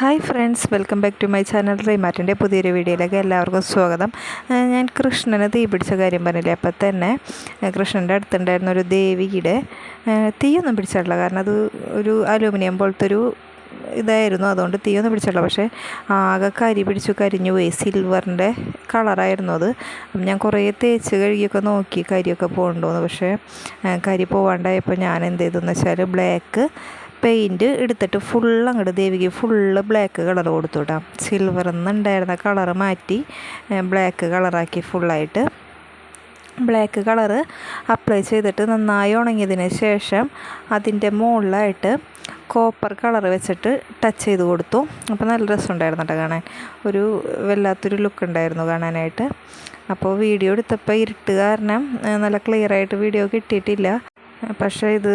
Hi friends welcome back to my channel റീമാറ്റിന്റെ പുതിയൊരു വീഡിയോയിലേക്ക് എല്ലാവർക്കും സ്വാഗതം. ഞാൻ കൃഷ്ണന് തീ പിടിച്ച കാര്യം പറഞ്ഞില്ലേ? അപ്പം തന്നെ കൃഷ്ണന്റെ അടുത്തുണ്ടായിരുന്ന ഒരു ദേവിയുടെ തീയൊന്നും പിടിച്ചിട്ടില്ല. കാരണം അത് ഒരു അലൂമിനിയം പോലത്തെ ഒരു ഇതായിരുന്നു. അതുകൊണ്ട് തീയൊന്നും പിടിച്ചിട്ടില്ല. പക്ഷേ ആകെ കരി പിടിച്ചു കരിഞ്ഞു പോയി. സിൽവറിന്റെ കളറായിരുന്നു അത്. അപ്പം ഞാൻ കുറേ തേച്ച് കഴുകിയൊക്കെ നോക്കി കരിയൊക്കെ പോകണ്ടോന്ന്. പക്ഷേ കരി പോവാണ്ടായപ്പോൾ ഞാൻ എന്ത് ചെയ്തെന്ന് വെച്ചാൽ ബ്ലാക്ക് പെയിന്റ് എടുത്തിട്ട് ഫുൾ അങ്ങോട്ട് ദേവിക്ക് ഫുള്ള് ബ്ലാക്ക് കളർ കൊടുത്തു കേട്ടോ സിൽവറിൽ നിന്നുണ്ടായിരുന്ന കളറ് മാറ്റി ബ്ലാക്ക് കളറാക്കി ഫുള്ളായിട്ട്. ബ്ലാക്ക് കളറ് അപ്ലൈ ചെയ്തിട്ട് നന്നായി ഉണങ്ങിയതിന് ശേഷം അതിന്റെ മുകളിലായിട്ട് കോപ്പർ കളർ വെച്ചിട്ട് ടച്ച് ചെയ്ത് കൊടുത്തു. അപ്പോൾ നല്ല രസമുണ്ടായിരുന്നു കേട്ടോ കാണാൻ. ഒരു വല്ലാത്തൊരു ലുക്ക് ഉണ്ടായിരുന്നു കാണാനായിട്ട്. അപ്പോൾ വീഡിയോ എടുത്തപ്പോൾ ഇരുട്ട് കാരണം നല്ല ക്ലിയർ ആയിട്ട് വീഡിയോ കിട്ടിയിട്ടില്ല. പക്ഷേ ഇത്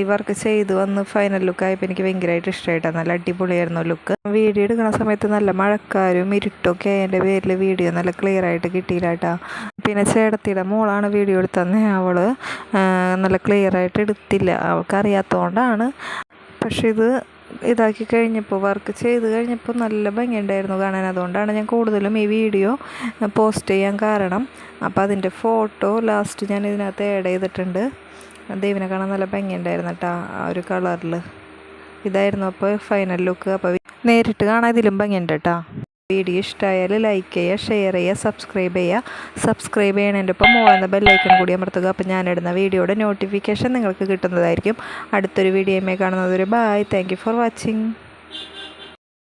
ഇവർക്ക് ചെയ്തു വന്ന് ഫൈനൽ ലുക്കായപ്പോൾ എനിക്ക് ഭയങ്കരമായിട്ട് ഇഷ്ടമായിട്ടാണ് നല്ല അടിപൊളിയായിരുന്നു ലുക്ക് വീഡിയോ എടുക്കുന്ന സമയത്ത് നല്ല മഴക്കാരും ഇരുട്ടൊക്കെ അതിന്റെ പേരിൽ വീഡിയോ നല്ല ക്ലിയർ ആയിട്ട് കിട്ടിയില്ല കേട്ടോ പിന്നെ ചേട്ടത്തിയുടെ മോളാണ് വീഡിയോ എടുത്തന്നെ. അവൾ നല്ല ക്ലിയർ ആയിട്ട് എടുത്തില്ല. അവൾക്കറിയാത്തതുകൊണ്ടാണ് പക്ഷേ ഇത് ഇതാക്കി കഴിഞ്ഞപ്പോൾ വർക്ക് ചെയ്ത് കഴിഞ്ഞപ്പോൾ നല്ല ഭംഗിയുണ്ടായിരുന്നു കാണാൻ. അതുകൊണ്ടാണ് ഞാൻ കൂടുതലും ഈ വീഡിയോ പോസ്റ്റ് ചെയ്യാൻ കാരണം. അപ്പോൾ അതിന്റെ ഫോട്ടോ ലാസ്റ്റ് ഞാൻ ഇതിനകത്ത് ആഡ് ചെയ്തിട്ടുണ്ട്. ദൈവനെ കാണാൻ നല്ല ഭംഗിയുണ്ടായിരുന്നു കേട്ടോ ആ ഒരു കളറിൽ ഇതായിരുന്നു അപ്പോൾ ഫൈനൽ ലുക്ക് അപ്പോൾ നേരിട്ട് കാണാൻ ഇതിലും ഭംഗിയുണ്ട് കേട്ടോ. വീഡിയോ ഇഷ്ടമായാൽ ലൈക്ക് ചെയ്യുക ഷെയർ ചെയ്യുക സബ്സ്ക്രൈബ് ചെയ്യുക. സബ്സ്ക്രൈബ് ചെയ്യണതിന്റെ ഒപ്പം മുകളിൽ ബെല്ലൈക്കൺ കൂടി അമർത്തുക. അപ്പോൾ ഞാനിടുന്ന വീഡിയോയുടെ നോട്ടിഫിക്കേഷൻ നിങ്ങൾക്ക് കിട്ടുന്നതായിരിക്കും. അടുത്തൊരു വീഡിയോയുമായി കാണുന്നതൊരു ബായ് താങ്ക് ഫോർ വാച്ചിങ്